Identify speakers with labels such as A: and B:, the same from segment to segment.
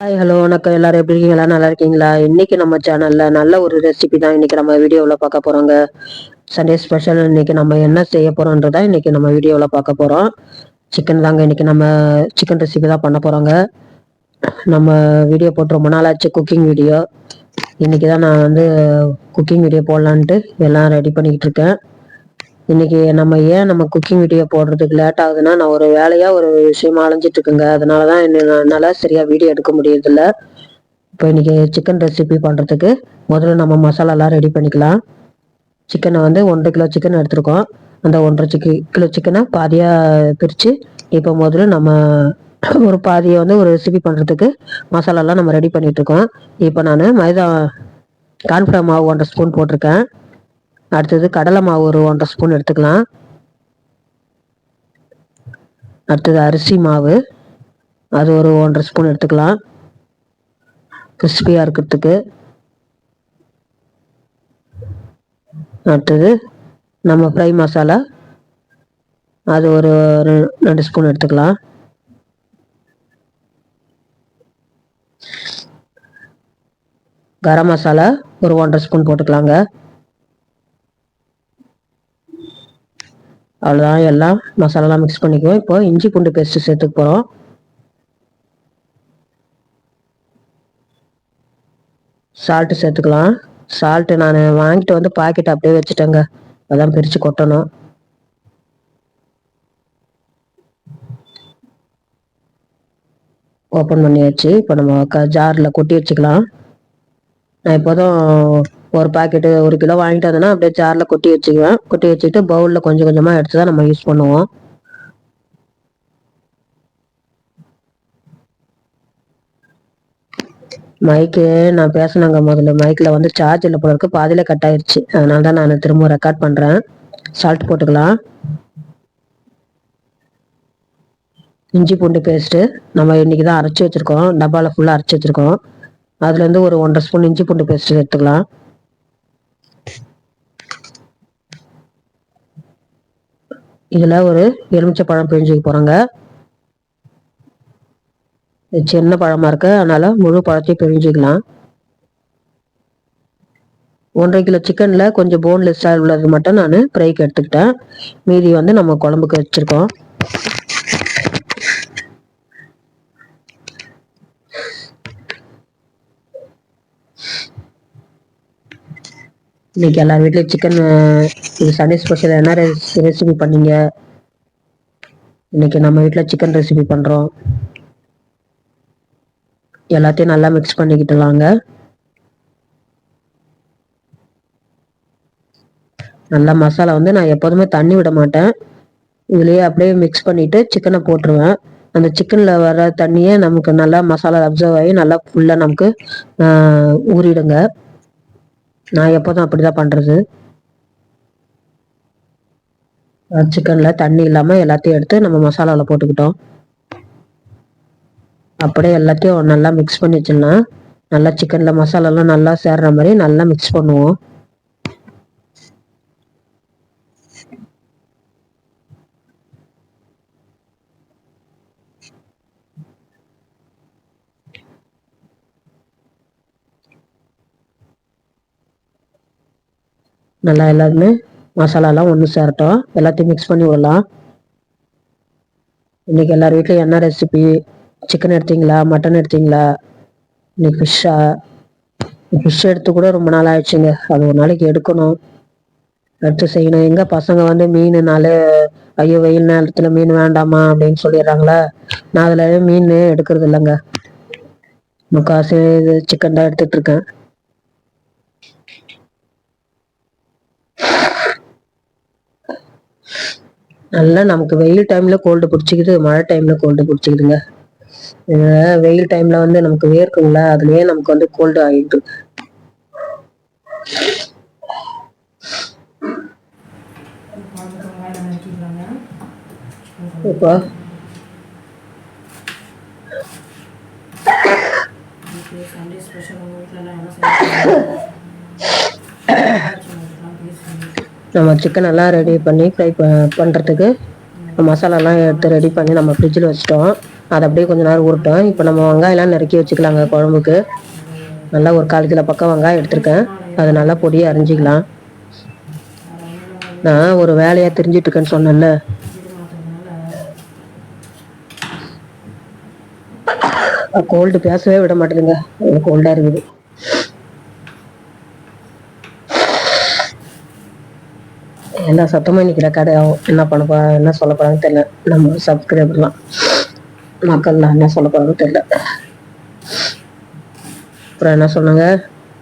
A: Hi hello வணக்கம். எல்லாரும் எப்படி இருக்கீங்களா? நல்லா இருக்கீங்களா? இன்னைக்கு நம்ம சேனல்ல நல்ல ஒரு ரெசிபி தான் இன்னைக்கு நம்ம வீடியோவில் பார்க்க போறோங்க. சண்டே ஸ்பெஷல் இன்னைக்கு நம்ம என்ன செய்ய போறோன்றதா இன்னைக்கு நம்ம வீடியோவில் பார்க்க போறோம். சிக்கன் தாங்க இன்னைக்கு நம்ம சிக்கன் ரெசிபி தான் பண்ண போறோங்க. நம்ம வீடியோ போட்டு ரொம்ப நாள் ஆச்சு குக்கிங் வீடியோ இன்னைக்கு தான் நான் வந்து குக்கிங் வீடியோ போடலான்ட்டு எல்லாம் ரெடி பண்ணிக்கிட்டு இருக்கேன். இன்னைக்கு நம்ம ஏன் நம்ம குக்கிங் வீடியோ போடுறதுக்கு லேட் ஆகுதுன்னா நான் ஒரு வேலையா ஒரு விஷயமா அலைஞ்சிட்டு இருக்குங்க அதனால தான் என்னால் சரியா வீடியோ எடுக்க முடியறதில்ல. இப்போ இன்னைக்கு சிக்கன் ரெசிபி பண்ணுறதுக்கு முதல்ல நம்ம மசாலாலாம் ரெடி பண்ணிக்கலாம். சிக்கனை வந்து ஒன்றரை கிலோ சிக்கன் எடுத்திருக்கோம். அந்த ஒன்றரை சிக்கி கிலோ சிக்கனை பாதியாக பிரித்து இப்போ முதல்ல நம்ம ஒரு பாதியை வந்து ஒரு ரெசிபி பண்ணுறதுக்கு மசாலாலாம் நம்ம ரெடி பண்ணிட்டு இருக்கோம் இப்போ நான் மைதா கான்ஃப்ளவர் மாவு ஒன்றரை ஸ்பூன் போட்டிருக்கேன். அடுத்தது கடலை மாவு ஒரு ஒன்றரை ஸ்பூன் எடுத்துக்கலாம். அடுத்தது அரிசி மாவு அது ஒரு ஒன்றரை ஸ்பூன் எடுத்துக்கலாம். கிறிஸ்பியாக இருக்கிறதுக்கு. அடுத்தது நம்ம ஃப்ரை மசாலா அது ஒரு ரெண்டு ஸ்பூன் எடுத்துக்கலாம். கரம் மசாலா ஒரு ஒன்றரை ஸ்பூன் போட்டுக்கலாங்க. அவ்வளோதான் எல்லாம் மசாலாலாம் மிக்ஸ் பண்ணிக்குவோம். இப்போ இஞ்சி பூண்டு பேஸ்ட்டு சேர்த்துக்க போகிறோம் சால்ட்டு சேர்த்துக்கலாம். சால்ட்டு நான் வாங்கிட்டு வந்து பாக்கெட் அப்படியே வச்சுட்டேங்க. அதான் பிரித்து கொட்டணும். ஓப்பன் பண்ணியாச்சு. இப்போ நம்ம க ஜாரில் கொட்டி வச்சுக்கலாம். நான் இப்போதும் ஒரு பாக்கெட்டு ஒரு கிலோ வாங்கிட்டு வந்தேன்னா அப்படியே ஜாரில் கொட்டி வச்சுக்குவேன். கொட்டி வச்சுக்கிட்டு பவுலில் கொஞ்சம் கொஞ்சமாக எடுத்து தான் நம்ம யூஸ் பண்ணுவோம். மைக்கு நான் பேசினாங்க முதல்ல. மைக்கில் வந்து சார்ஜ் இல்லை போல இருக்கு. பாதியில் கட் ஆயிடுச்சு அதனால தான் நான் திரும்ப ரெக்கார்ட் பண்ணுறேன் சால்ட் போட்டுக்கலாம். இஞ்சி பூண்டு பேஸ்ட்டு நம்ம இன்றைக்கி தான் அரைச்சி வச்சுருக்கோம். டப்பாவில் ஃபுல்லாக அரைச்சி வச்சுருக்கோம். அதுலேருந்து ஒரு ஒன்றரை ஸ்பூன் இஞ்சி பூண்டு பேஸ்ட்டு எடுத்துக்கலாம். இதில் ஒரு எலுமிச்சை பழம் பிழிஞ்சிக்க போகிறோங்க சின்ன பழமாக இருக்கு. அதனால் முழு பழத்தையும் பிழிஞ்சிக்கலாம். ஒன்றரை கிலோ சிக்கனில் கொஞ்சம் போன்லெஸ்ஸாக உள்ளது மட்டும் நான் ஃப்ரைக்கு எடுத்துக்கிட்டேன். மீதி வந்து நம்ம குழம்புக்கு வச்சுருக்கோம். இன்னைக்கு எல்லார் வீட்லேயும் சிக்கன் இது சண்டே ஸ்பெஷல் என்ன ரெசிபி பண்ணீங்க? இன்னைக்கு நம்ம வீட்டில் சிக்கன் ரெசிபி பண்ணுறோம் எல்லாத்தையும் நல்லா மிக்ஸ் பண்ணிக்கிட்டுலாங்க. நல்லா மசாலா வந்து நான் எப்போதுமே தண்ணி விட மாட்டேன். இதுலேயே அப்படியே மிக்ஸ் பண்ணிவிட்டு சிக்கனை போட்டுருவேன். அந்த சிக்கனில் வர தண்ணியே நமக்கு நல்லா மசாலா அப்சர்வ் ஆகி நல்லா ஃபுல்லாக நமக்கு ஊறிடுங்க. நான் எப்போதும் அப்படி தான் பண்ணுறது சிக்கனில் தண்ணி இல்லாமல் எல்லாத்தையும் எடுத்து நம்ம மசாலாவில் போட்டுக்கிட்டோம். அப்படியே எல்லாத்தையும் நல்லா மிக்ஸ் பண்ணி வச்சிடலாம் நல்லா சிக்கனில் மசாலாலாம் நல்லா சேர்ற மாதிரி நல்லா மிக்ஸ் பண்ணுவோம். நல்லா எல்லாருமே மசாலாலாம் ஒன்று சேரட்டும். எல்லாத்தையும் மிக்ஸ் பண்ணி விடலாம். இன்றைக்கி எல்லார் வீட்லையும் என்ன ரெசிபி சிக்கன் எடுத்தீங்களா? மட்டன் எடுத்தீங்களா? இன்னைக்கு ஃபிஷ்ஷா ஃபிஷ் எடுத்து கூட ரொம்ப நாள் ஆயிடுச்சுங்க. அது ஒரு நாளைக்கு எடுக்கணும். எடுத்து செய்யணும். எங்க பசங்க வந்து மீனுனாலே ஐயோ வெயில் நேரத்தில் மீன் வேண்டாமா? அப்படின்னு சொல்லிடுறாங்களா? நான் அதில் மீன் எடுக்கிறது இல்லைங்க. முக்காசு இது சிக்கன் தான் எடுத்துட்டு இருக்கேன். நல்லா நமக்கு வெயில் டைம்ல கோல்டு பிடிச்சிக்கிது மழை டைம்ல கோல்டு பிடிச்சிக்குதுங்க. வெயில் டைம்ல வந்து நமக்கு வேர்க்குங்களா அதுலயே நமக்கு வந்து கோல்டு ஆகிடுது இப்போ. நம்ம சிக்கன் எல்லாம் ரெடி பண்ணி ஃப்ரை பண்ணுறதுக்கு மசாலாலாம் எடுத்து ரெடி பண்ணி நம்ம ஃப்ரிட்ஜில் வச்சிட்டோம். அதை அப்படியே கொஞ்ச நேரம் உருட்டோம் இப்போ நம்ம வெங்காயம்லாம் நறுக்கி வச்சுக்கலாங்க குழம்புக்கு. நல்லா ஒரு கால் கிலோ பக்கம் வெங்காயம் எடுத்திருக்கேன். அதை நல்லா பொடியை அரிஞ்சிக்கலாம். நான் ஒரு வேலையாக தெரிஞ்சிட்டு இருக்கேன்னு சொன்னேன்ல. கோல்டு பேசவே விட மாட்டேதுங்க கோல்டாக இருக்குது. எல்லா சத்தமும் இன்னைக்கு ரெக்கார்டு ஆகும் என்ன பண்ண போ என்ன சொல்ல போறாங்கன்னு தெரியல. நம்ம சப்ஸ்கிரைபர்லாம் மக்கள்லாம் என்ன சொல்ல போறாங்கன்னு தெரியல. அப்புறம் என்ன சொன்னாங்க?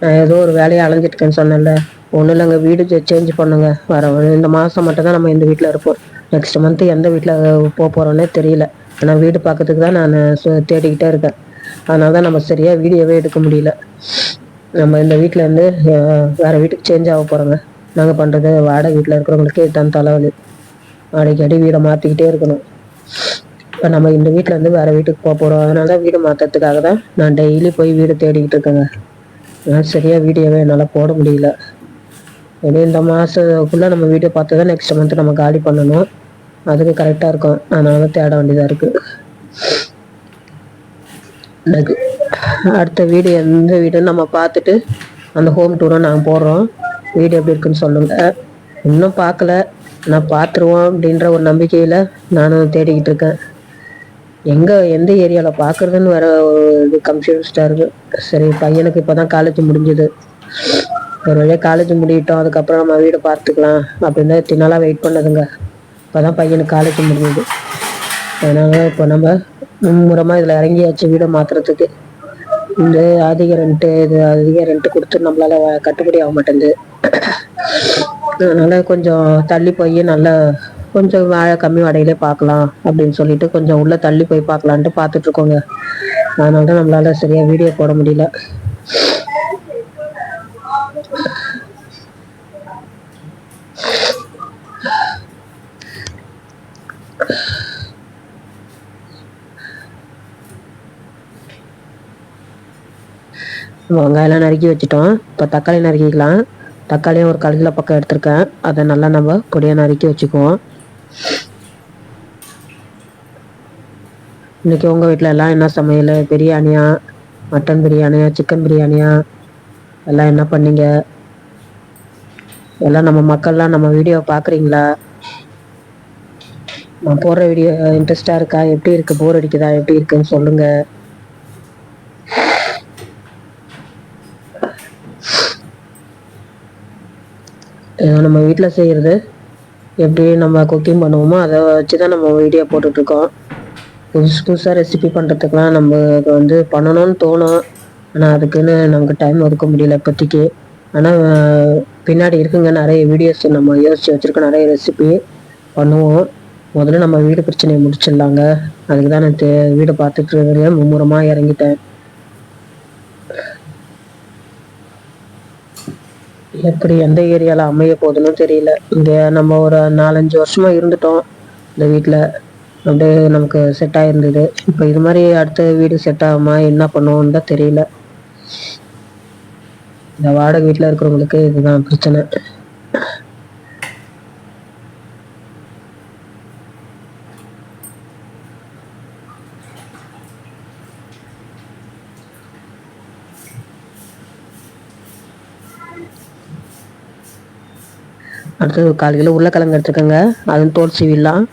A: நான் ஏதோ ஒரு வேலையை அலைஞ்சிட்டு இருக்கேன்னு சொன்னேன்ல. ஒன்றும் இல்லைங்க. வீடு சேஞ்ச் பண்ணுங்க. வர இந்த மாதம் மட்டும் தான் நம்ம இந்த வீட்டில் இருப்போம். நெக்ஸ்ட் மந்த்து எந்த வீட்டில் போக போகிறோன்னே தெரியல. ஆனால் வீடு பார்க்கறதுக்கு தான் நான் தேடிக்கிட்டே இருக்கேன். அதனால தான் நம்ம சரியாக வீடியோவே எடுக்க முடியல. நம்ம இந்த வீட்டிலேருந்து வேறு வீட்டுக்கு சேஞ்ச் ஆக போகிறோங்க நாங்கள் பண்ணுறது வாடகை வீட்டில் இருக்கிறவங்களுக்கு தான் தலைவலி. அடிக்கடி வீடை மாற்றிக்கிட்டே இருக்கணும். இப்போ நம்ம இந்த வீட்டில் இருந்து வேறு வீட்டுக்கு போக போகிறோம் அதனால தான் வீடு மாற்றுறதுக்காக தான் நான் டெய்லி போய் வீடு தேடிக்கிட்டு இருக்கேங்க. ஆனால் சரியாக வீடியோவே என்னால் போட முடியல. ஏன்னா இந்த மாதத்துக்குள்ளே நம்ம வீடியோ பார்த்து தான் நெக்ஸ்ட் மந்த் நம்ம காலி பண்ணணும். அதுக்கு கரெக்டாக இருக்கும். அதனால தான் தேட வேண்டியதாக இருக்குது அடுத்த வீடு எந்த வீடுன்னு நம்ம பார்த்துட்டு அந்த ஹோம் டூரை நாங்கள் போடுறோம். வீடு எப்படி இருக்குன்னு சொல்லுங்க. இன்னும் பார்க்கல. நான் பார்த்துருவோம் அப்படின்ற ஒரு நம்பிக்கையில் நானும் தேடிக்கிட்டு இருக்கேன். எங்கே எந்த ஏரியாவில் பார்க்குறதுன்னு வேற ஒரு இது கன்ஃபியூஸ்டாக இருக்கு. சரி பையனுக்கு இப்போ தான் காலேஜ் முடிஞ்சுது. ஒரு வழியாக காலேஜ் முடியட்டும் அதுக்கப்புறம் நம்ம வீடு பார்த்துக்கலாம் அப்படின்னு தான் நாளாக வெயிட் பண்ணதுங்க. இப்போ தான் பையனுக்கு காலேஜ் முடிஞ்சுது. அதனால இப்போ நம்ம மும்முரமாக இதில் இறங்கியாச்சு வீடை மாற்றுறதுக்கு இந்த அதிக ரெண்ட்டு இது அதிக ரெண்ட்டு கொடுத்து நம்மளால கட்டுப்படி ஆக மாட்டேங்குது. அதனால கொஞ்சம் தள்ளி போய் நல்லா கொஞ்சம் வாழை கம்மி வாடகையிலே பார்க்கலாம் அப்படின்னு சொல்லிட்டு கொஞ்சம் உள்ள தள்ளி போய் பார்க்கலான்ட்டு பார்த்துட்டு இருக்கோங்க. அதனால தான் நம்மளால சரியா வீடியோ போட முடியல. வெங்காயம்லாம் நறுக்கி வச்சுட்டோம். இப்போ தக்காளி நறுக்கிக்கலாம். தக்காளியும் ஒரு கால் கிலோ பக்கம் எடுத்திருக்கேன். அதை நல்லா நம்ம பொடியாக நறுக்கி வச்சுக்குவோம். இன்றைக்கி உங்கள் வீட்டில் எல்லாம் என்ன சமையல்? பிரியாணியா? மட்டன் பிரியாணியா? சிக்கன் பிரியாணியா? எல்லாம் என்ன பண்ணீங்க? எல்லாம் நம்ம மக்கள்லாம் நம்ம வீடியோ பார்க்குறீங்களா நான் போடுற வீடியோ இன்ட்ரெஸ்டாக இருக்கா? எப்படி இருக்குது போர் அடிக்குதா? எப்படி இருக்குன்னு சொல்லுங்கள் நம்ம வீட்டில் செய்கிறது எப்படி நம்ம குக்கிங் பண்ணுவோமோ அதை வச்சு தான் நம்ம வீடியோ போட்டுட்ருக்கோம். புதுசு புதுசாக ரெசிபி பண்ணுறதுக்கெலாம் நம்மளுக்கு வந்து பண்ணணும்னு தோணும். ஆனால் அதுக்குன்னு நமக்கு டைம் ஒதுக்க முடியல இப்போதைக்கு. ஆனால் பின்னாடி இருக்குங்க நிறைய வீடியோஸ் நம்ம யோசித்து வச்சுருக்கோம் நிறைய ரெசிபி பண்ணுவோம். முதல்ல நம்ம வீடு பிரச்சனையை முடிச்சிடலாங்க. அதுக்கு தான் நான் வீடை பார்த்துட்டு மும்முரமாக இறங்கிட்டேன். எப்படி எந்த ஏரியாவில் அமைய போகுதுன்னு தெரியல. இங்கே நம்ம ஒரு நாலஞ்சு வருஷமா இருந்துட்டோம். இந்த வீட்டில் அப்படியே நமக்கு செட் ஆகிருந்தது இப்போ இது மாதிரி அடுத்த வீடு செட் ஆகுமா என்ன பண்ணுவோம்னு தான் தெரியல. இந்த வாடகை வீட்டில் இருக்கிறவங்களுக்கு இதுதான் பிரச்சனை. அடுத்தது கால் கிலோ உருளைக்கிழங்கு எடுத்துக்கோங்க அதுவும் தோல் சீவிடலாம்.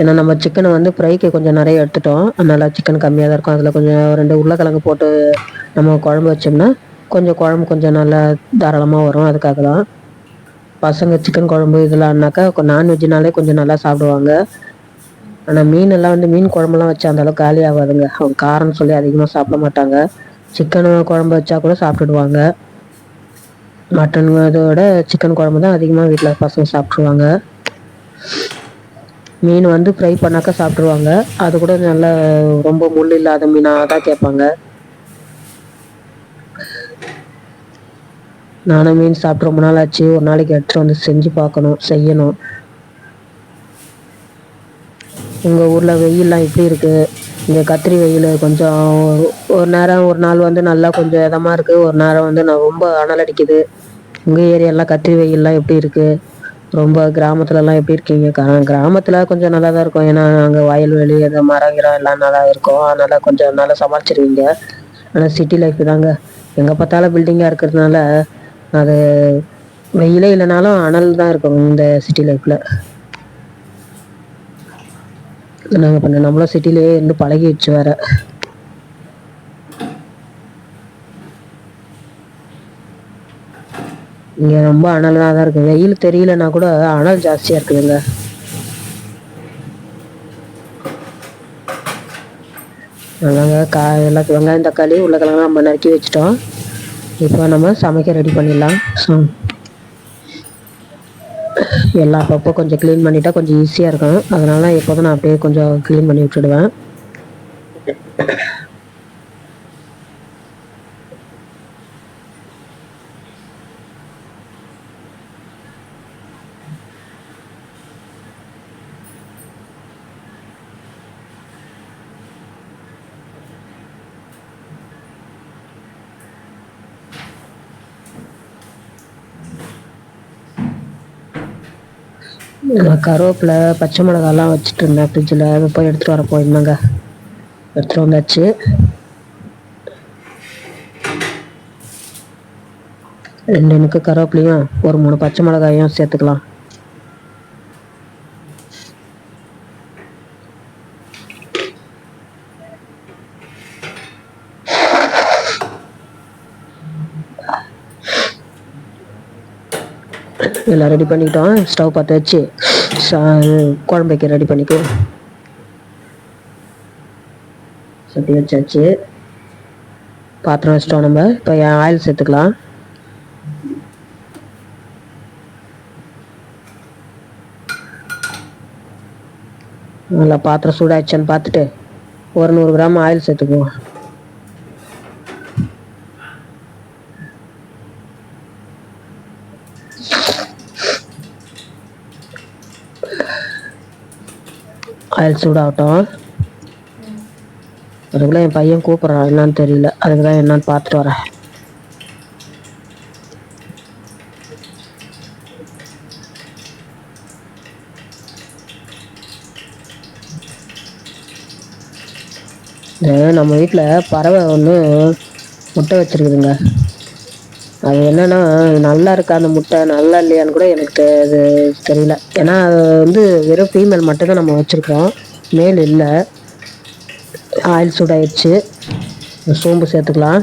A: ஏன்னா நம்ம சிக்கனை வந்து ஃப்ரைக்கு கொஞ்சம் நிறைய எடுத்துட்டோம். அதனால் சிக்கன் கம்மியாக தான் இருக்கும். அதில் கொஞ்சம் ரெண்டு உருளைக்கிழங்கு போட்டு நம்ம குழம்பு வச்சோம்னா கொஞ்சம் குழம்பு கொஞ்சம் நல்லா தாராளமாக வரும். அதுக்காக தான். பசங்க சிக்கன் குழம்பு இதெல்லாம்னாக்கா நான்வெஜ்னாலே கொஞ்சம் நல்லா சாப்பிடுவாங்க. ஆனால் மீன் எல்லாம் வந்து மீன் குழம்புலாம் வச்சா அந்தளவுக்கு காலி ஆகாதுங்க. அவங்க காரம்னு சொல்லி அதிகமாக சாப்பிட மாட்டாங்க. சிக்கன் குழம்பு வச்சா கூட சாப்பிட்டுடுவாங்க. மட்டன் இதோட சிக்கன் குழம்பு தான் அதிகமாக வீட்டில் பசங்க சாப்பிட்ருவாங்க மீன் வந்து ஃப்ரை பண்ணாக்கா சாப்பிட்ருவாங்க அது கூட நல்ல ரொம்ப முள் இல்லாத மீனாக தான் கேட்பாங்க. நானும் மீன் சாப்பிட்டு ரொம்ப நாள் ஆச்சு. ஒரு நாளைக்கு எடுத்துகிட்டு வந்து செஞ்சு பார்க்கணும் செய்யணும். உங்கள் ஊரில் வெயில்லாம் எப்படி இருக்குது இங்கே கத்திரி வெயில் கொஞ்சம் ஒரு நேரம் ஒரு நாள் வந்து நல்லா கொஞ்சம் இதமாக இருக்குது ஒரு நேரம் வந்து நான் ரொம்ப அனல் அடிக்குது. உங்கள் ஏரியாலாம் கத்திரி வெயில்லாம் எப்படி இருக்குது ரொம்ப கிராமத்துலலாம் எப்படி இருக்கீங்க? கிராமத்தில் கொஞ்சம் நல்லா தான் இருக்கும். ஏன்னா அங்கே வயல்வெளி அந்த மரம் கிரம் எல்லாம் நல்லா இருக்கும். அதனால் கொஞ்சம் நல்லா சமாளிச்சிருவீங்க. ஆனால் சிட்டி லைஃப் தாங்க. எங்கே பார்த்தாலும் பில்டிங்காக இருக்கிறதுனால அது வெயிலே இல்லைனாலும் அனல் தான் இருக்கும் இந்த சிட்டி லைஃப்பில் நாங்கள் பண்ண நம்மளும் சிட்டிலேயே இருந்து பழகிடுச்சு வேறு. இங்கே ரொம்ப அனலாக தான் இருக்குது வெயில் தெரியலனா கூட அனல் ஜாஸ்தியாக இருக்குதுங்க அதாங்க கா எல்லாம் வெங்காயம் தக்காளி உருளைக்கிழங்கு நம்ம நறுக்கி வச்சிட்டோம். இப்போ நம்ம சமைக்க ரெடி பண்ணிடலாம். ஸோ எல்லா அப்பப்போ கொஞ்சம் க்ளீன் பண்ணிட்டா கொஞ்சம் ஈஸியாக இருக்கும். அதனால எப்போதும் நான் அப்படியே கொஞ்சம் க்ளீன் பண்ணி விட்டுடுவேன். நான் கருவேப்பிலை பச்சை மிளகாலாம் வச்சுட்டு இருந்தேன் ஃப்ரிட்ஜில் போய் எடுத்துகிட்டு வர போயிருந்தேங்க. எடுத்துகிட்டு வந்தாச்சு. ரெண்டு எனக்கு கருவேப்பிலையும் ஒரு மூணு பச்சை மிளகாயும் சேர்த்துக்கலாம். எல்லாம் ரெடி பண்ணிக்கிட்டோம் ஸ்டவ் பார்த்து வச்சு குழம்பு வைக்க ரெடி பண்ணிக்கோ சட்டி வச்சாச்சு. பாத்திரம் வச்சிட்டோம் நம்ம. இப்போ ஆயில் சேர்த்துக்கலாம். நல்லா பாத்திரம் சூடாச்சுன்னு பார்த்துட்டு ஒரு நூறு கிராம் ஆயில் சேர்த்துக்குவோம். ஆயில் சூடாகட்டும். அதுக்குள்ளே என் பையன் கூப்பிட்றான் என்னன்னு தெரியல. அதுக்கு தான் என்னன்னு பார்த்துட்டு வரேன். நம்ம வீட்டில் பறவை ஒன்று முட்டை வச்சுருக்குதுங்க. அது என்னன்னா நல்லா இருக்கா அந்த முட்டை? நல்லா இல்லையான்னு கூட எனக்கு அது தெரியல. ஏன்னா அது வந்து வெறும் ஃபீமேல் மட்டும்தான் நம்ம வச்சுருக்கோம் மேல் இல்லை. ஆயில் சூடாயிடுச்சு. சோம்பு சேர்த்துக்கலாம்.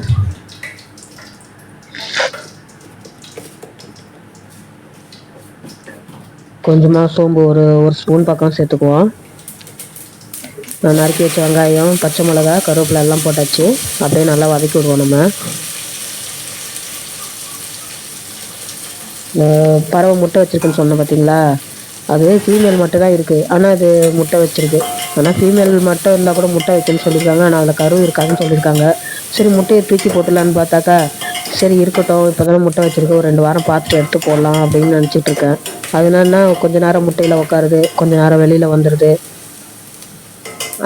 A: கொஞ்சமாக சோம்பு ஒரு ஒரு ஸ்பூன் பக்கம் சேர்த்துக்குவோம். நான் நறுக்கி வச்ச வெங்காயம் பச்சை மிளகா கருவேப்பிலை எல்லாம் போட்டாச்சு. அப்படியே நல்லா வதக்கி விடுவோம் நம்ம. பறவை முட்டை வச்சுருக்குன்னு சொன்னேன் பார்த்தீங்களா அது ஃபீமேல் மட்டும் தான் இருக்குது ஆனால் அது முட்டை வச்சிருக்கு. ஆனால் ஃபீமேல் மட்டும் இருந்தால் கூட முட்டை வைக்கணும்னு சொல்லியிருக்காங்க. ஆனால் அதில் கரு இருக்காதுன்னு சொல்லியிருக்காங்க. சரி முட்டையை தூக்கி போட்டுலான்னு பார்த்தாக்கா சரி இருக்கட்டும். இப்போ தானே முட்டை வச்சுருக்கு. ஒரு ரெண்டு வாரம் பார்த்துட்டு எடுத்து போடலாம் அப்படின்னு நினச்சிட்டு இருக்கேன். அதனால கொஞ்ச நேரம் முட்டையில் உட்காருது கொஞ்ச நேரம் வெளியில் வந்துடுது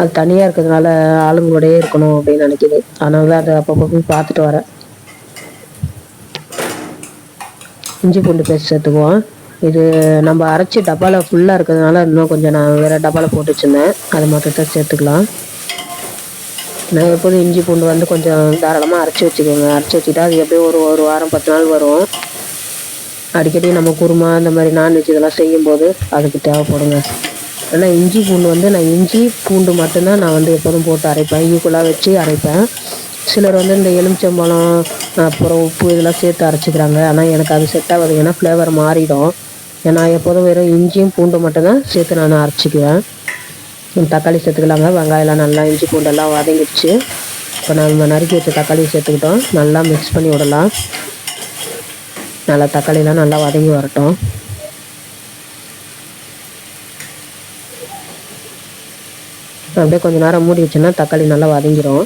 A: அது தனியாக இருக்கிறதுனால ஆளுங்களோடயே இருக்கணும் அப்படின்னு நினைக்கிது. அதனால தான் அதை அப்பப்போ போய் பார்த்துட்டு வரேன். இஞ்சி பூண்டு பேஸ்ட் சேர்த்துக்குவோம் இது நம்ம அரைச்சி டப்பாவில் ஃபுல்லாக இருக்கிறதுனால இன்னும் கொஞ்சம் நான் வேறு டப்பாவில் போட்டு வச்சுருந்தேன். அது மொத்தத்தை சேர்த்துக்கலாம். நான் எப்போதும் இஞ்சி பூண்டு வந்து கொஞ்சம் தாராளமாக அரைச்சி வச்சுக்கோங்க. அரைச்சி வச்சுட்டா அது எப்படியும் ஒரு ஒரு வாரம் பத்து நாள் வரும். அடிக்கடி நம்ம குருமா இந்த மாதிரி நான்வெஜ் இதெல்லாம் செய்யும்போது அதுக்கு தேவைப்படுங்க. ஆனால் இஞ்சி பூண்டு வந்து நான் இஞ்சி பூண்டு மட்டும்தான் நான் வந்து எப்போதும் போட்டு அரைப்பேன். ஈக்குவலாக வச்சு அரைப்பேன். சிலர் வந்து இந்த எலுமிச்சம்பழம் அப்புறம் உப்பு இதெல்லாம் சேர்த்து அரைச்சிக்கிறாங்க. ஆனால் எனக்கு அது செட் ஆகாது. ஏன்னா ஃப்ளேவர் மாறிடும். ஏன்னா எப்போதும் வெறும் இஞ்சியும் பூண்டு மட்டும்தான் சேர்த்து நான் அரைச்சிக்குவேன். தக்காளி சேர்த்துக்கலாங்க. வெங்காயம்லாம் நல்லா இஞ்சி பூண்டெல்லாம் வதங்கிடுச்சு. இப்போ நம்ம நறுக்கி வச்ச தக்காளி சேர்த்துக்கிட்டோம். நல்லா மிக்ஸ் பண்ணி விடலாம். நல்லா தக்காளிலாம் நல்லா வதங்கி வரட்டும். அப்படியே கொஞ்சம் நேரம் மூடி வச்சோன்னா தக்காளி நல்லா வதங்கிடும்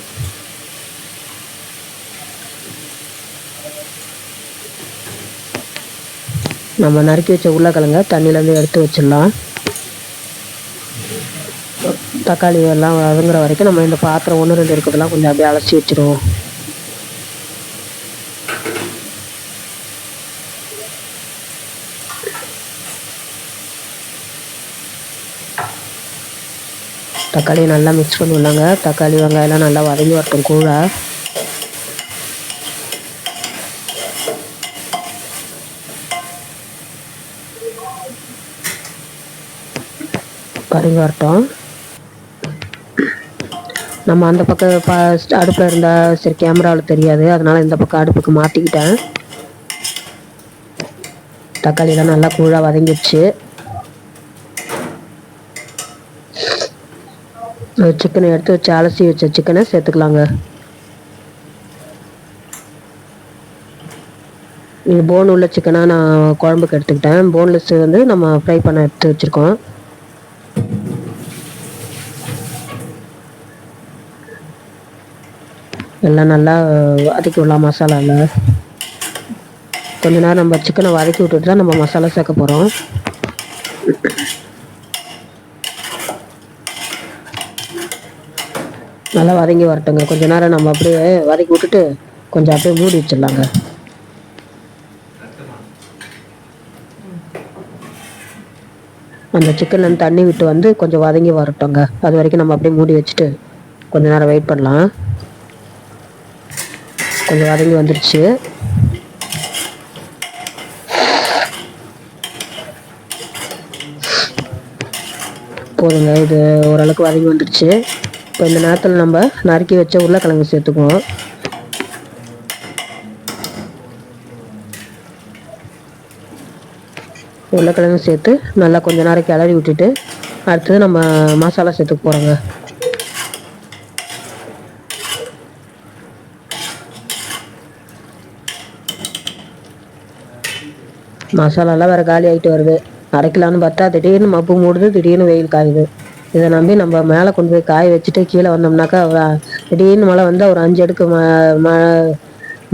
A: நம்ம நறுக்கி வச்ச உருளைக்கிழங்க தண்ணியிலேருந்து எடுத்து வச்சிடலாம். தக்காளி எல்லாம் வதங்குற வரைக்கும் நம்ம இந்த பாத்திரம் ஒன்று ரெண்டு இருக்கிறதெல்லாம் கொஞ்சம் அப்படியே அலசி வச்சுருவோம். தக்காளியை நல்லா மிக்ஸ் பண்ணி விடலாங்க. தக்காளி வெங்காயம்லாம் நல்லா வதங்கி வரட்டும் கூட. வதங்கி வரட்டும் நம்ம அந்த பக்கம் ப அடுப்பில் இருந்தால் சரி கேமராவில் தெரியாது. அதனால் இந்த பக்கம் அடுப்புக்கு மாற்றிக்கிட்டேன் தக்காளியெல்லாம் நல்லா கூழாக வதங்கிடுச்சு. சிக்கனை எடுத்து வச்சு அலசி வச்ச சிக்கனை சேர்த்துக்கலாங்க. இது போன் உள்ள சிக்கனாக நான் குழம்புக்கு எடுத்துக்கிட்டேன். போன்லெஸ் வந்து நம்ம ஃப்ரை பண்ண எடுத்து வச்சுருக்கோம். எல்லாம் நல்லா வதக்கி விடலாம் மசாலாவில் கொஞ்ச நேரம் நம்ம சிக்கனை வதக்கி விட்டுட்டு தான் நம்ம மசாலா சேர்க்க போகிறோம் நல்லா வதங்கி வரட்டுங்க. கொஞ்ச நேரம் நம்ம அப்படியே வதக்கி விட்டுட்டு கொஞ்சம் அப்படியே மூடி வச்சிடலாங்க. அந்த சிக்கன்லேருந்து தண்ணி விட்டு வந்து கொஞ்சம் வதங்கி வரட்டுங்க. அது வரைக்கும் நம்ம அப்படியே மூடி வச்சுட்டு கொஞ்ச நேரம் வெயிட் பண்ணலாம். கொஞ்சம் வதங்கி வந்துருச்சு. போதுங்க இது ஓரளவுக்கு வதங்கி வந்துருச்சு. இப்போ இந்த நேரத்தில் நம்ம நறுக்கி வச்ச உருளைக்கிழங்கு சேர்த்துக்குவோம். உருளைக்கிழங்கு சேர்த்து நல்லா கொஞ்சம் நேரம் கிளறி விட்டுட்டு அடுத்தது நம்ம மசாலா சேர்த்துக்க போகிறோங்க மசாலாலாம் வேறு காலி ஆகிட்டு வருது. அரைக்கலான்னு பார்த்தா திடீர்னு மப்பு மூடுது திடீர்னு வெயில் காயுது. இதை நம்பி நம்ம மேலே கொண்டு போய் காய வச்சுட்டு கீழே வந்தோம்னாக்கா திடீர்னு மழை வந்து ஒரு அஞ்சு அடுக்கு ம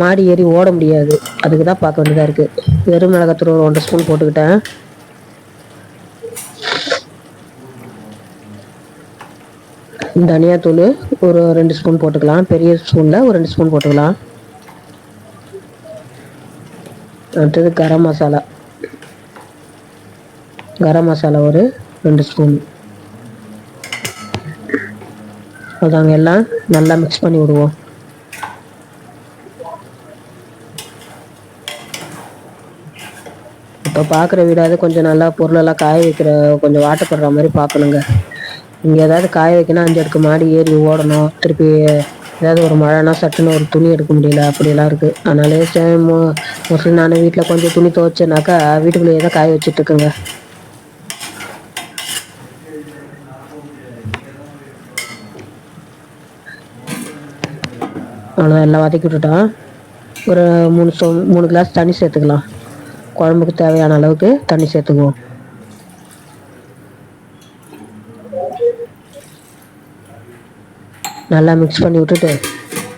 A: மாடி ஏறி ஓட முடியாது. அதுக்கு தான் பார்க்க வேண்டியதாக இருக்குது வெறும் மிளகாத்தூள் ஒரு ஒன்றரை ஸ்பூன் போட்டுக்கிட்டேன். தனியாத்தூள் ஒரு ரெண்டு ஸ்பூன் போட்டுக்கலாம். பெரிய ஸ்பூனில் ஒரு ரெண்டு ஸ்பூன் போட்டுக்கலாம். அடுத்தது கரம் மசாலா. கரம் மசாலா ஒரு ரெண்டு ஸ்பூன். அதாங்க எல்லாம் நல்லா மிக்ஸ் பண்ணி விடுவோம். இப்போ பார்க்குற வீடாவது கொஞ்சம் நல்லா பொருளெல்லாம் காய வைக்கிற கொஞ்சம் வாட்டப்படுற மாதிரி பார்க்கணுங்க இங்கே ஏதாவது காய வைக்கணும் அஞ்சு அடுக்கு மாடி ஏறி ஓடணும். திருப்பி ஏதாவது ஒரு மழைனா சட்டுன்னு ஒரு துணி எடுக்க முடியல அப்படியெல்லாம் இருக்குது அதனாலே மோஸ்ட்லி நான் வீட்டில் கொஞ்சம் துணி துவைச்சேனாக்கா வீட்டுக்குள்ளேயே தான் காய வச்சுட்ருக்குங்க அவ்வளோதான் எல்லாம் வதக்கி விட்டுட்டோம். ஒரு மூணு சோ மூணு கிளாஸ் தண்ணி சேர்த்துக்கலாம். குழம்புக்கு தேவையான அளவுக்கு தண்ணி சேர்த்துக்குவோம். நல்லா மிக்ஸ் பண்ணி விட்டுட்டு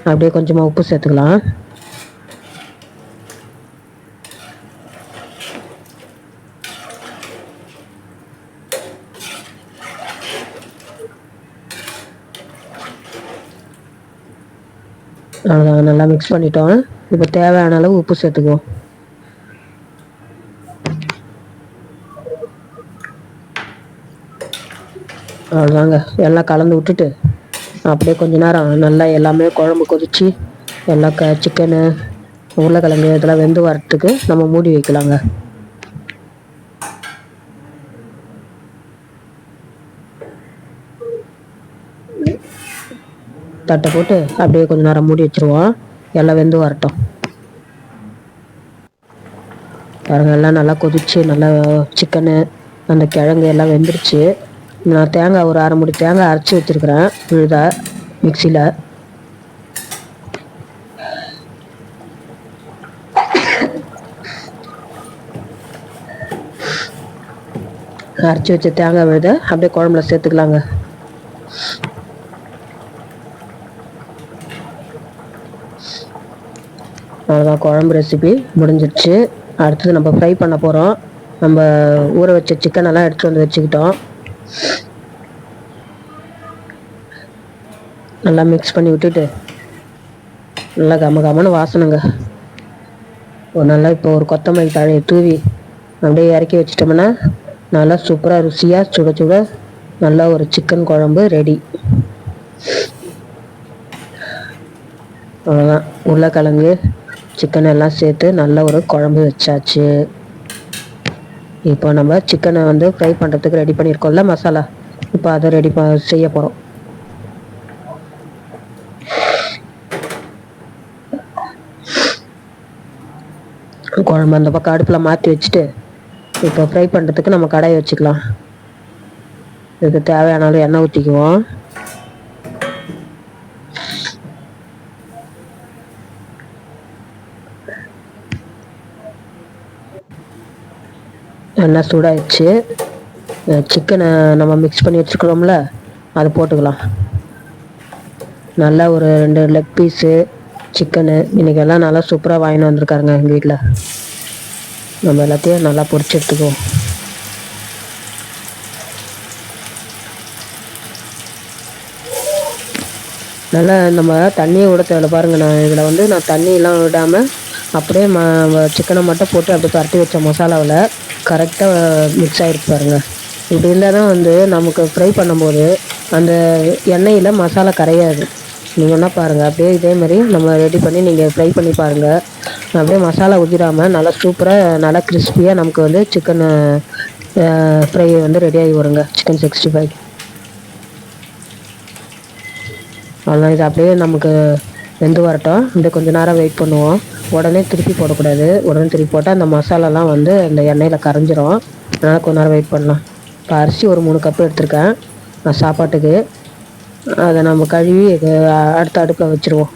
A: அப்படியே கொஞ்சமாக உப்பு சேர்த்துக்கலாம். அவ்வளோதான் நல்லா மிக்ஸ் பண்ணிட்டோம். இப்போ தேவையான அளவு உப்பு சேர்த்துக்குவோம். அவ்வளோதாங்க எல்லாம் கலந்து விட்டுட்டு அப்படியே கொஞ்ச நேரம் நல்லா எல்லாமே குழம்பு கொதிச்சு எல்லா க சிக்கனு உருளைக்கிழங்கு இதெல்லாம் வெந்து வரத்துக்கு நம்ம மூடி வைக்கலாங்க. தட்டை போட்டு அப்படியே கொஞ்ச நேரம் மூடி வச்சுருவோம். எல்லாம் வெந்து வரட்டும். பாருங்க எல்லாம் நல்லா கொதிச்சு நல்லா சிக்கனு அந்த கிழங்கு எல்லாம் வெந்துருச்சு. நான் தேங்காய் ஒரு அரை முடி தேங்காய் அரைச்சி வச்சுருக்குறேன் விழுதா மிக்சியில். அரைச்சி வச்ச தேங்காய் விழுத அப்படியே குழம்புல சேர்த்துக்கலாங்க. அவ்வளோதான் குழம்பு ரெசிபி முடிஞ்சிடுச்சு அடுத்தது நம்ம ஃப்ரை பண்ண போகிறோம் நம்ம ஊற வச்ச சிக்கனெல்லாம் எடுத்துகிட்டு வந்து வச்சுக்கிட்டோம். நல்லா மிக்ஸ் பண்ணி விட்டுட்டு நல்லா கம கமன்னு வாசனைங்க ஒரு நல்லா இப்போ ஒரு கொத்தமல்லி தழையை தூவி அப்படியே இறக்கி வச்சிட்டோம்னா நல்லா சூப்பராக ருசியாக சுட சுட நல்லா ஒரு சிக்கன் குழம்பு ரெடி அவ்வளோதான் உருளைக்கிழங்கு சிக்கன் எல்லாம் சேர்த்து நல்ல ஒரு குழம்பு வச்சாச்சு. இப்போ நம்ம சிக்கனை வந்து ஃப்ரை பண்ணுறதுக்கு ரெடி பண்ணியிருக்கோம்ல மசாலா. இப்போ அதை ரெடி ப செய்ய போகிறோம் குழம்பு அந்த பக்கம் அடுப்பில் மாற்றி வச்சுட்டு இப்போ ஃப்ரை பண்ணுறதுக்கு நம்ம கடாயை வச்சுக்கலாம். இதுக்கு தேவையான அளவு எண்ணெய் ஊற்றிக்குவோம் எண்ணெய் சூடாகிடுச்சு சிக்கனை நம்ம மிக்ஸ் பண்ணி வச்சுருக்கிறோம்ல அதை போட்டுக்கலாம். நல்லா ஒரு ரெண்டு லெக் பீஸு சிக்கனு. இன்றைக்கி எல்லாம் நல்லா சூப்பராக வாங்கின்னு வந்திருக்காருங்க எங்கள் வீட்டில் நம்ம எல்லாத்தையும் நல்லா பொரிச்சு எடுத்துக்குவோம். நல்லா நம்ம தண்ணியை விட தேவை பாருங்கள் நான் இதில் வந்து நான் தண்ணியெலாம் விடாமல் அப்படியே ம சிக்கனை மட்டும் போட்டு அப்படியே பரட்டி வச்ச மசாலாவில் கரெக்டாக மிக்ஸ் ஆகிருக்கு பாருங்கள் இப்படி இருந்தால் தான் வந்து நமக்கு ஃப்ரை பண்ணும்போது அந்த எண்ணெயில் மசாலா கரையாது. நீங்கள் என்ன பாருங்கள் அப்படியே இதே மாதிரி நம்ம ரெடி பண்ணி நீங்கள் ஃப்ரை பண்ணி பாருங்கள் அப்படியே மசாலா ஊற்றிடாமல் நல்லா சூப்பராக நல்லா கிறிஸ்பியாக நமக்கு வந்து சிக்கன் ஃப்ரை வந்து ரெடியாகி வருங்க. சிக்கன் சிக்ஸ்டி ஃபைவ் அவ்வளோ இது அப்படியே நமக்கு வெந்து வரட்டும். இந்த கொஞ்சம் நேரம் வெயிட் பண்ணுவோம். உடனே திருப்பி போடக்கூடாது. உடனே திருப்பி போட்டால் அந்த மசாலாலாம் வந்து அந்த எண்ணெயில் கரைஞ்சிரும். அதனால் கொஞ்ச நேரம் வெயிட் பண்ணலாம். இப்போ அரிசி ஒரு மூணு கப்பு எடுத்திருக்கேன். நான் சாப்பாட்டுக்கு. அதை நம்ம கழுவி அடுத்த அடுப்பில் வச்சுருவோம்.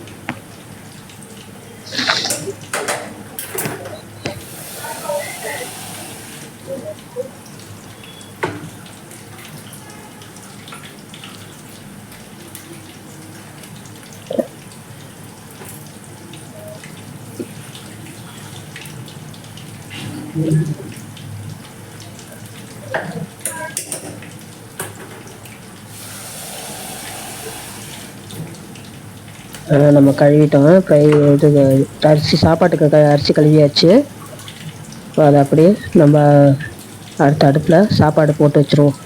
A: நம்ம கழுவிட்டோம். ஃப்ரை இது அரிசி சாப்பாட்டுக்கு க அரிசி கழுவியாச்சு. அதை அப்படியே நம்ம அடுத்த அடுப்பில் சாப்பாடு போட்டு வச்சுருவோம்.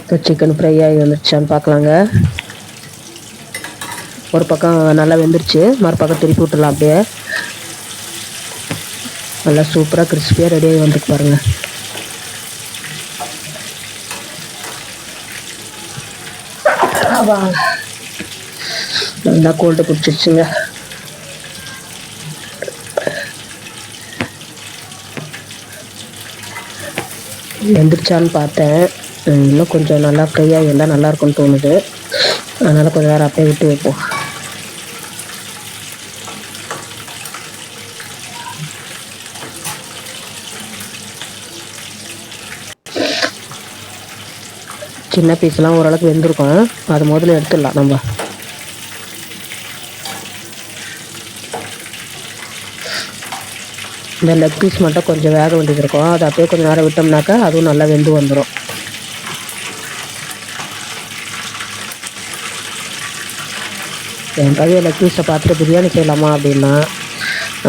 A: இப்போ சிக்கன் ஃப்ரை ஆகி வந்துருச்சான்னு பார்க்கலாங்க. ஒரு பக்கம் நல்லா வெந்துருச்சு. மறுபக்கம் திருப்பி விட்டுலாம் அப்படியே. நல்லா சூப்பராக கிறிஸ்பியாக ரெடியாகி வந்துருக்கு பாருங்கள் நல்லா கோல்டு பிடிச்சிருச்சுங்க வெந்துருச்சான்னு பார்த்தேன். இன்னும் கொஞ்சம் நல்லா ஃப்ரையாக இருந்தால் நல்லாயிருக்கும்னு தோணுது. அதனால் கொஞ்சம் நேரம் அப்படியே விட்டு வைப்போம். சின்ன பீஸ்லாம் ஓரளவுக்கு வெந்திருக்கும். அது முதல்ல எடுத்துடலாம் நம்ம. இந்த லெக் பீஸ் மட்டும் கொஞ்சம் வேக வேண்டியது இருக்கும். அதை அப்படியே கொஞ்சம் நேரம் விட்டோம்னாக்கா அதுவும் நல்லா வெந்து வந்துடும் என் பையன் லெக் பீஸை பார்த்துட்டு பிரியாணி செய்யலாமா அப்படின்னா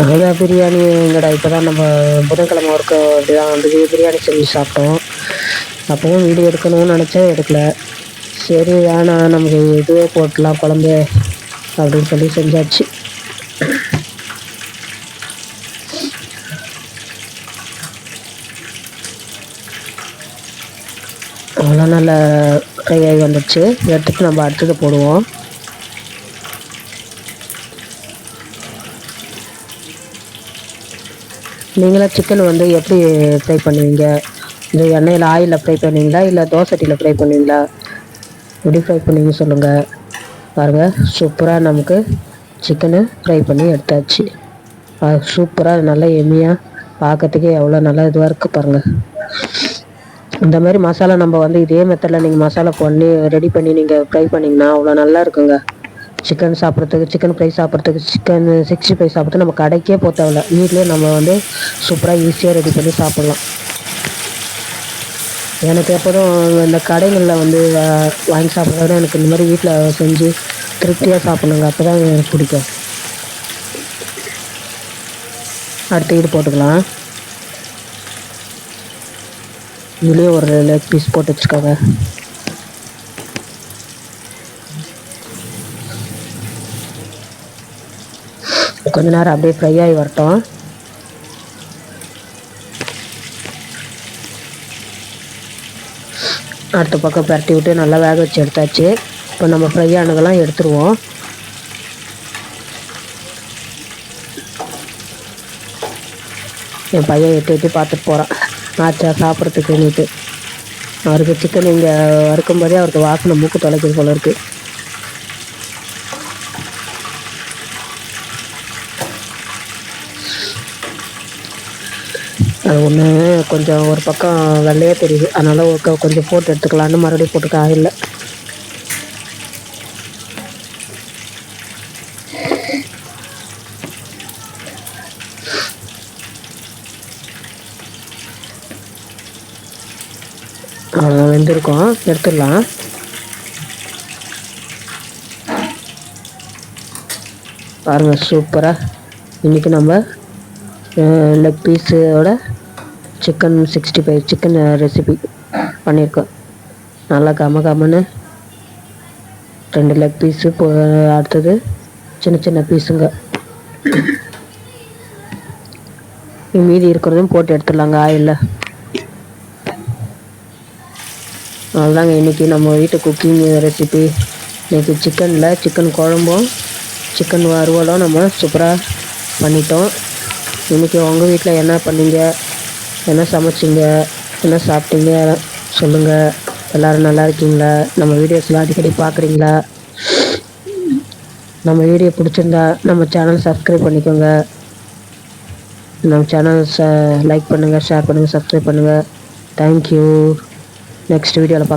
A: அதான் பிரியாணி எங்கடா இப்போ தான் நம்ம புதன்கிழமை ஒர்க்கு அப்படி தான் வந்து பிரியாணி செஞ்சு சாப்பிட்டோம். அப்போவும் வீடியோ எடுக்கணும்னு நினச்சேன் எடுக்கல. சரி வேணாம் நமக்கு இதுவே போட்டலாம் குழம்பு அப்படின்னு சொல்லி செஞ்சாச்சு. அவ்வளோ நல்ல ஃப்ரை ஆகி வந்துடுச்சு எடுத்துகிட்டு நம்ம அடுத்தது போடுவோம். நீங்களாம் சிக்கன் வந்து எப்படி ஃப்ரை பண்ணுவீங்க? இந்த எண்ணெயில் ஆயிலில் ஃப்ரை பண்ணுவீங்களா இல்லை தோசைட்டியில் ஃப்ரை பண்ணுவீங்களா எப்படி ஃப்ரை பண்ணுவீங்க சொல்லுங்கள் பாருங்கள் சூப்பராக நமக்கு சிக்கனு ஃப்ரை பண்ணி எடுத்தாச்சு. சூப்பராக நல்லா எம்மியாக பார்க்கறதுக்கே எவ்வளோ நல்லா இதுவாக இருக்குது பாருங்கள் இந்த மாதிரி மசாலா நம்ம வந்து இதே மெத்தடில் நீங்கள் மசாலா பண்ணி ரெடி பண்ணி நீங்கள் ஃப்ரை பண்ணிங்கன்னா அவ்வளோ நல்லா இருக்குங்க. சிக்கன் சாப்பிட்றதுக்கு சிக்கன் ஃப்ரை சாப்பிட்றதுக்கு சிக்கன் சிக்ஸ்டி ஃபைவ் சாப்பிட்றதுக்கு நம்ம கடைக்கே போக தேவையில்ல. வீட்லேயே நம்ம வந்து சூப்பராக ஈஸியாக ரெடி பண்ணி சாப்பிட்லாம். எனக்கு எப்போதும் இந்த கடைகளில் வந்து வாங்கி சாப்பிட்றத விட எனக்கு இந்த மாதிரி வீட்டில் செஞ்சு திருப்தியாக சாப்பிட்ணுங்க. அப்போ தான் எனக்கு பிடிக்கும். அடுத்து இது போட்டுக்கலாம். இதுலேயே ஒரு லெக் பீஸ் போட்டு வச்சுக்கோங்க கொஞ்ச நேரம் அப்படியே ஃப்ரை ஆகி வரட்டும். அடுத்த பக்கம் பரட்டி விட்டு நல்லா வேக வச்சு எடுத்தாச்சு. இப்போ நம்ம ஃப்ரை ஆனதெல்லாம் எடுத்துருவோம். என் பையன் எட்டு எட்டு பார்த்துட்டு போகிறான் ஆச்சா சாப்பிட்றதுக்குன்னுட்டு அவருக்கு சிக்கன் இங்கே வறுக்கும்போதே அவருக்கு வாசனை மூக்கு தொலைக்கிறது போல இருக்குது ஒன்று கொஞ்சம் ஒரு பக்கம் வெள்ளையாக தெரியுது. அதனால் ஒரு க- கொஞ்சம் போட்டு எடுத்துக்கலான்னு மறுபடியும் போட்டுக்க இல்லை. அவ்வளோ வெந்திருக்கோம். எடுத்துடலாம். பாருங்கள் சூப்பராக இன்றைக்கி நம்ம லெக் பீஸோட chicken sixty five chicken recipe பண்ணியிருக்கோம். நல்லா கம கமன்னு. ரெண்டு லெக் பீஸு போ அடுத்தது சின்ன சின்ன பீஸுங்க மீதி இருக்கிறதும் போட்டு எடுத்துடலாங்க ஆயிலில். அவ்வளோதாங்க இன்றைக்கி நம்ம வீட்டு குக்கிங் ரெசிபி இன்றைக்கி சிக்கனில் சிக்கன் குழம்பும் சிக்கன் வறுவலும் நம்ம சூப்பராக பண்ணிட்டோம். இன்றைக்கி உங்கள் வீட்டில் என்ன பண்ணீங்க? என்ன சமைச்சிங்க? என்ன சாப்பிட்டீங்க? சொல்லுங்கள் எல்லோரும் நல்லா இருக்கீங்களா? நம்ம வீடியோஸ்லாம் அடிக்கடி பார்க்குறீங்களா நம்ம வீடியோ பிடிச்சிருந்தா நம்ம சேனல் சப்ஸ்கிரைப் பண்ணிக்கோங்க. நம்ம சேனல் ச லைக் பண்ணுங்கள் ஷேர் பண்ணுங்கள் சப்ஸ்கிரைப் பண்ணுங்கள் தேங்க்யூ நெக்ஸ்ட் வீடியோவில் பார்க்க